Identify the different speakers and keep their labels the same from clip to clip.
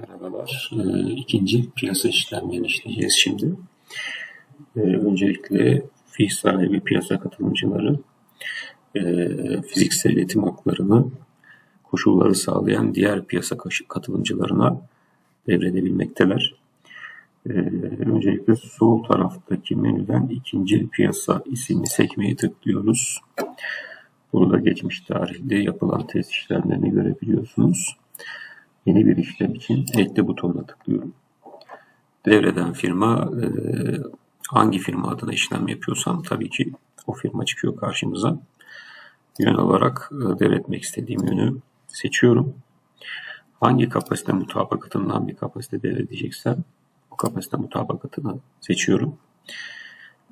Speaker 1: Merhabalar. Ee, ikinci piyasa işlemlerini işleyeceğiz şimdi. Ee, öncelikle fiil sahibi piyasa katılımcıları e, fiziksel iletim haklarını koşulları sağlayan diğer piyasa katılımcılarına devredebilmekteler. Ee, öncelikle sol taraftaki menüden ikinci piyasa isimli sekmeyi tıklıyoruz. Burada geçmiş tarihli yapılan test işlemlerini görebiliyorsunuz. Yeni bir işlem için ekle butonuna tıklıyorum. Devreden firma e, hangi firma adına işlem yapıyorsam tabii ki o firma çıkıyor karşımıza. Yön olarak e, devretmek istediğim yönü seçiyorum. Hangi kapasite mutabakatından bir kapasite devredeceksem o kapasite mutabakatını seçiyorum.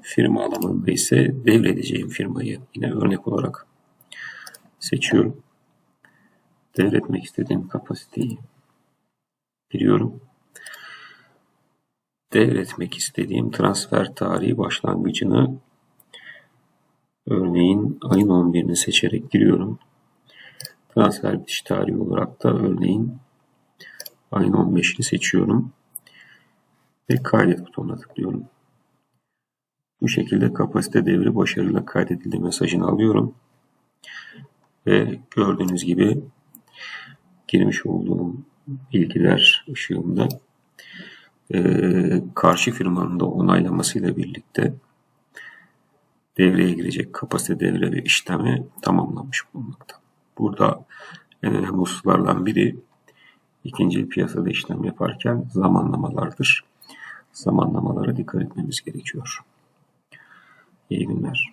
Speaker 1: Firma alanında ise devredeceğim firmayı yine örnek olarak seçiyorum devretmek istediğim kapasiteyi giriyorum. Devretmek istediğim transfer tarihi başlangıcını örneğin ayın 11'ini seçerek giriyorum. Transfer bitiş tarihi olarak da örneğin ayın 15'ini seçiyorum. Ve kaydet butonuna tıklıyorum. Bu şekilde kapasite devri başarıyla kaydedildi mesajını alıyorum. Ve gördüğünüz gibi girmiş olduğum bilgiler ışığında e, karşı firmanın da onaylamasıyla birlikte devreye girecek kapasite devre işlemi tamamlanmış bulunmakta. Burada en önemli hususlardan biri ikinci piyasada işlem yaparken zamanlamalardır. Zamanlamalara dikkat etmemiz gerekiyor. İyi günler.